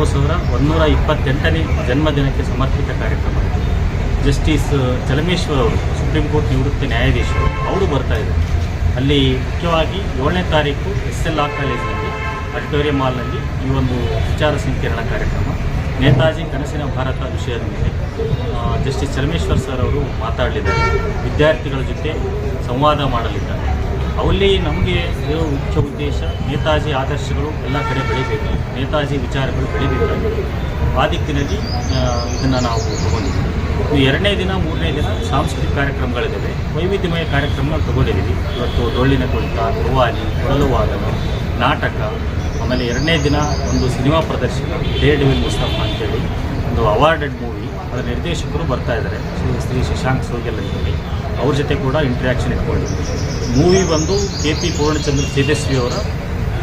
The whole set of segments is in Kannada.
ಅವರ ಒಂದೂರ ಇಪ್ಪತ್ತೆಂಟನೇ ಜನ್ಮದಿನಕ್ಕೆ ಸಮರ್ಪಿತ ಕಾರ್ಯಕ್ರಮ. ಜಸ್ಟಿಸ್ ಚಲಮೇಶ್ವರ್ ಅವರು, ಸುಪ್ರೀಂ ಕೋರ್ಟ್ ನಿವೃತ್ತ ನ್ಯಾಯಾಧೀಶರು, ಅವರು ಬರ್ತಾ ಇದ್ದಾರೆ ಅಲ್ಲಿ ಮುಖ್ಯವಾಗಿ ಏಳನೇ ತಾರೀಕು ಎಸ್ ಎಲ್ ಆರ್ ಕಾಲೇಜಿನಲ್ಲಿ, ಆಡಿಟೋರಿಯಂ ಹಾಲ್ನಲ್ಲಿ ಈ ಒಂದು ವಿಚಾರ ಸಂಕಿರಣ ಕಾರ್ಯಕ್ರಮ. ನೇತಾಜಿ ಕನಸಿನ ಭಾರತ ವಿಷಯದ ಮೇಲೆ ಜಸ್ಟಿಸ್ ಚಲಮೇಶ್ವರ್ ಸರ್ ಅವರು ಮಾತಾಡಲಿದ್ದಾರೆ. ವಿದ್ಯಾರ್ಥಿಗಳ ಜೊತೆ ಸಂವಾದ ಮಾಡಲಿದ್ದಾರೆ. ಅವಲ್ಲಿ ನಮಗೆ ಇರೋ ಮುಖ್ಯ ಉದ್ದೇಶ ನೇತಾಜಿ ಆದರ್ಶಗಳು ಎಲ್ಲ ಕಡೆ ಬೆಳಿಬೇಕು. ನೇತಾಜಿ ವಿಚಾರಗಳು ಬೆಳಿಬೇಕಾಗಿದೆ. ಆ ದಿಕ್ಕಿನಲ್ಲಿ ಇದನ್ನು ನಾವು ತಗೊಂಡಿದ್ದೀವಿ. ಎರಡನೇ ದಿನ, ಮೂರನೇ ದಿನ ಸಾಂಸ್ಕೃತಿಕ ಕಾರ್ಯಕ್ರಮಗಳಿದ್ದಾವೆ. ವೈವಿಧ್ಯಮಯ ಕಾರ್ಯಕ್ರಮಗಳು ತಗೊಂಡಿದ್ದೀವಿ. ಇವತ್ತು ಡೊಳ್ಳಿನ ಕುಣಿತ ರುವಾಲಿ ಕೊಡಲು ವಾದನ ನಾಟಕ, ಆಮೇಲೆ ಎರಡನೇ ದಿನ ಒಂದು ಸಿನಿಮಾ ಪ್ರದರ್ಶನ ಡೇ ಡೆವಿಲ್ ಮುಸ್ತಫಾ ಅಂತೇಳಿ ಒಂದು ಅವಾರ್ಡೆಡ್ ಮೂವಿ. ಅದರ ನಿರ್ದೇಶಕರು ಬರ್ತಾ ಇದ್ದಾರೆ. ಶ್ರೀ ಶ್ರೀ ಶಶಾಂಕ್ ಸೋಗೆಲ್ ಅಂತೇಳಿ. ಅವ್ರ ಜೊತೆ ಕೂಡ ಇಂಟ್ರ್ಯಾಕ್ಷನ್ ಇಟ್ಕೊಂಡಿದ್ವಿ ಮೂವಿ ಬಂದು ಕೆ ಪಿ ಪೂರ್ಣಚಂದ್ರ ತೇಜಸ್ವಿ ಅವರ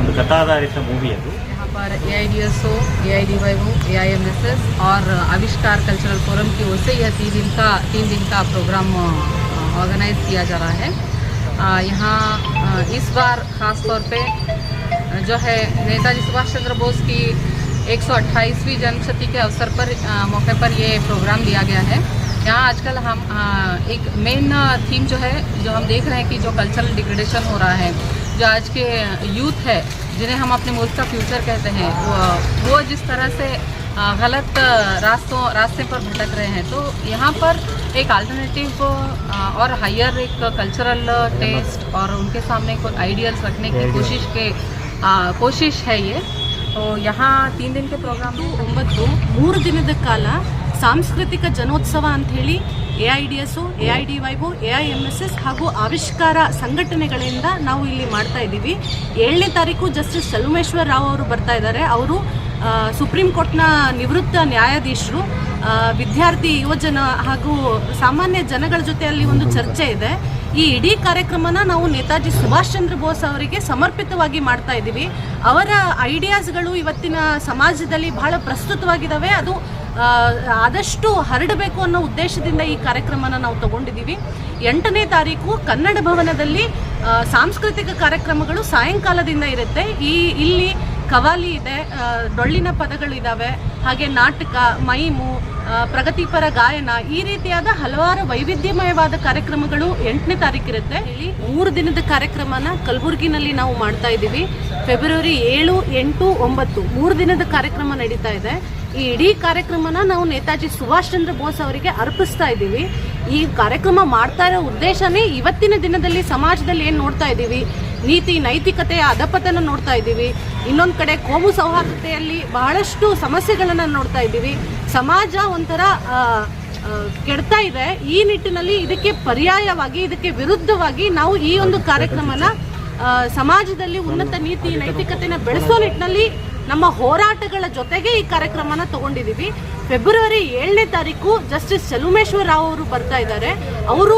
ಒಂದು ಕಥಾಧಾರಿತ ಮೂವಿ ಅದು यहाँ पर A I D S O A I D Y O A I M S S और आविष्कार कल्चरल फोरम की ओर से यह तीन दिन का तीन दिन का प्रोग्राम ऑर्गेनाइज किया जा रहा है अ, यहाँ अ, इस बार ख़ास तौर पे अ, जो है नेताजी सुभाष चंद्र बोस की 128वीं जन्मशती के अवसर पर अ, मौके पर ये प्रोग्राम लिया गया है यहाँ आजकल हम अ, एक मेन थीम जो है जो हम देख रहे हैं कि जो कल्चरल डिग्रेडेशन हो रहा है जो आज के यूथ है जिन्हें हम अपने मुल्क का फ्यूचर कहते हैं वो, वो जिस तरह से अ, गलत रास्तों रास्ते पर भटक रहे हैं तो यहाँ पर एक अल्टरनेटिव और हायर एक कल्चरल टेस्ट और उनके सामने कोई आइडियल्स रखने की कोशिश के अ, कोशिश है ये तो यहाँ तीन दिन के प्रोग्राम में ಒಂಬತ್ತು ಮೂರು ದಿನದ ಕಾಲ ಸಾಂಸ್ಕೃತಿಕ ಜನೋತ್ಸವ ಅಂತ ಹೇಳಿ A I D S A I D Y A I M S S ಹಾಗೂ ಆವಿಷ್ಕಾರ ಸಂಘಟನೆಗಳಿಂದ ನಾವು ಇಲ್ಲಿ ಮಾಡ್ತಾ ಇದ್ದೀವಿ. ಏಳನೇ ತಾರೀಕು ಜಸ್ಟಿಸ್ ಸಲುಮೇಶ್ವರ್ ರಾವ್ ಅವರು ಬರ್ತಾ ಇದ್ದಾರೆ. ಅವರು ಸುಪ್ರೀಂ ಕೋರ್ಟ್ನ ನಿವೃತ್ತ ನ್ಯಾಯಾಧೀಶರು ವಿದ್ಯಾರ್ಥಿ, ಯುವಜನ ಹಾಗೂ ಸಾಮಾನ್ಯ ಜನಗಳ ಜೊತೆ ಅಲ್ಲಿ ಒಂದು ಚರ್ಚೆ ಇದೆ. ಈ ಇಡೀ ಕಾರ್ಯಕ್ರಮನ ನಾವು ನೇತಾಜಿ ಸುಭಾಷ್ ಚಂದ್ರ ಬೋಸ್ ಅವರಿಗೆ ಸಮರ್ಪಿತವಾಗಿ ಮಾಡ್ತಾ ಇದ್ದೀವಿ. ಅವರ ಐಡಿಯಾಸ್ಗಳು ಇವತ್ತಿನ ಸಮಾಜದಲ್ಲಿ ಬಹಳ ಪ್ರಸ್ತುತವಾಗಿದ್ದಾವೆ. ಅದು ಆದಷ್ಟು ಹರಡಬೇಕು ಅನ್ನೋ ಉದ್ದೇಶದಿಂದ ಈ ಕಾರ್ಯಕ್ರಮನ ನಾವು ತಗೊಂಡಿದ್ದೀವಿ. ಎಂಟನೇ ತಾರೀಕು ಕನ್ನಡ ಭವನದಲ್ಲಿ ಸಾಂಸ್ಕೃತಿಕ ಕಾರ್ಯಕ್ರಮಗಳು ಸಾಯಂಕಾಲದಿಂದ ಇರುತ್ತೆ. ಈ, ಇಲ್ಲಿ ಕವಾಲಿ ಇದೆ ಡೊಳ್ಳಿನ ಪದಗಳಿದ್ದಾವೆ ಹಾಗೆ ನಾಟಕ, ಮೈಮು ಪ್ರಗತಿಪರ ಗಾಯನ, ಈ ರೀತಿಯಾದ ಹಲವಾರು ವೈವಿಧ್ಯಮಯವಾದ ಕಾರ್ಯಕ್ರಮಗಳು ಎಂಟನೇ ತಾರೀಕಿರುತ್ತೆ ಇಲ್ಲಿ ಮೂರು ದಿನದ ಕಾರ್ಯಕ್ರಮನ ಕಲಬುರಗಿನಲ್ಲಿ ನಾವು ಮಾಡ್ತಾ ಇದ್ದೀವಿ. ಫೆಬ್ರವರಿ ಏಳು, ಎಂಟು, ಒಂಬತ್ತು, ಮೂರು ದಿನದ ಕಾರ್ಯಕ್ರಮ ನಡೀತಾ ಇದೆ. ಈ ಇಡೀ ಕಾರ್ಯಕ್ರಮನ ನಾವು ನೇತಾಜಿ ಸುಭಾಷ್ ಚಂದ್ರ ಬೋಸ್ ಅವರಿಗೆ ಅರ್ಪಿಸ್ತಾ ಇದ್ದೀವಿ. ಈ ಕಾರ್ಯಕ್ರಮ ಮಾಡ್ತಾ ಇರೋ ಉದ್ದೇಶನೇ ಇವತ್ತಿನ ದಿನದಲ್ಲಿ ಸಮಾಜದಲ್ಲಿ ಏನು ನೋಡ್ತಾ ಇದ್ದೀವಿ? ನೀತಿ ನೈತಿಕತೆಯ ಅಧಪತನ ನೋಡ್ತಾ ಇದ್ದೀವಿ. ಇನ್ನೊಂದು ಕಡೆ ಕೋಮು ಸೌಹಾರ್ದತೆಯಲ್ಲಿ ಬಹಳಷ್ಟು ಸಮಸ್ಯೆಗಳನ್ನು ನೋಡ್ತಾ ಇದ್ದೀವಿ. ಸಮಾಜ ಒಂಥರ ಕೆಡ್ತಾ ಇದೆ. ಈ ನಿಟ್ಟಿನಲ್ಲಿ ಇದಕ್ಕೆ ಪರ್ಯಾಯವಾಗಿ, ಇದಕ್ಕೆ ವಿರುದ್ಧವಾಗಿ ನಾವು ಈ ಒಂದು ಕಾರ್ಯಕ್ರಮನ ಸಮಾಜದಲ್ಲಿ ಉನ್ನತ ನೀತಿ, ನೈತಿಕತೆನ ಬೆಳೆಸೋ ನಿಟ್ಟಿನಲ್ಲಿ ನಮ್ಮ ಹೋರಾಟಗಳ ಜೊತೆಗೆ ಈ ಕಾರ್ಯಕ್ರಮನ ತಗೊಂಡಿದ್ದೀವಿ ಫೆಬ್ರವರಿ ಏಳನೇ ತಾರೀಕು ಜಸ್ಟಿಸ್ ಚಲುಮೇಶ್ವರ ರಾವ್ ಅವರು ಬರ್ತಾ ಇದ್ದಾರೆ. ಅವರು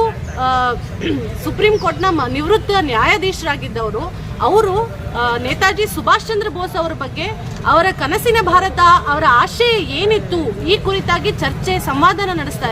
ಸುಪ್ರೀಂ ಕೋರ್ಟ್ನ ನಿವೃತ್ತ ನ್ಯಾಯಾಧೀಶರಾಗಿದ್ದವರು. ಅವರು ನೇತಾಜಿ ಸುಭಾಷ್ ಚಂದ್ರ ಬೋಸ್ ಅವರ ಬಗ್ಗೆ, ಅವರ ಕನಸಿನ ಭಾರತ, ಅವರ ಆಶಯ ಏನಿತ್ತು ಈ ಕುರಿತಾಗಿ ಚರ್ಚೆ, ಸಂವಾದನ ನಡೆಸ್ತಾ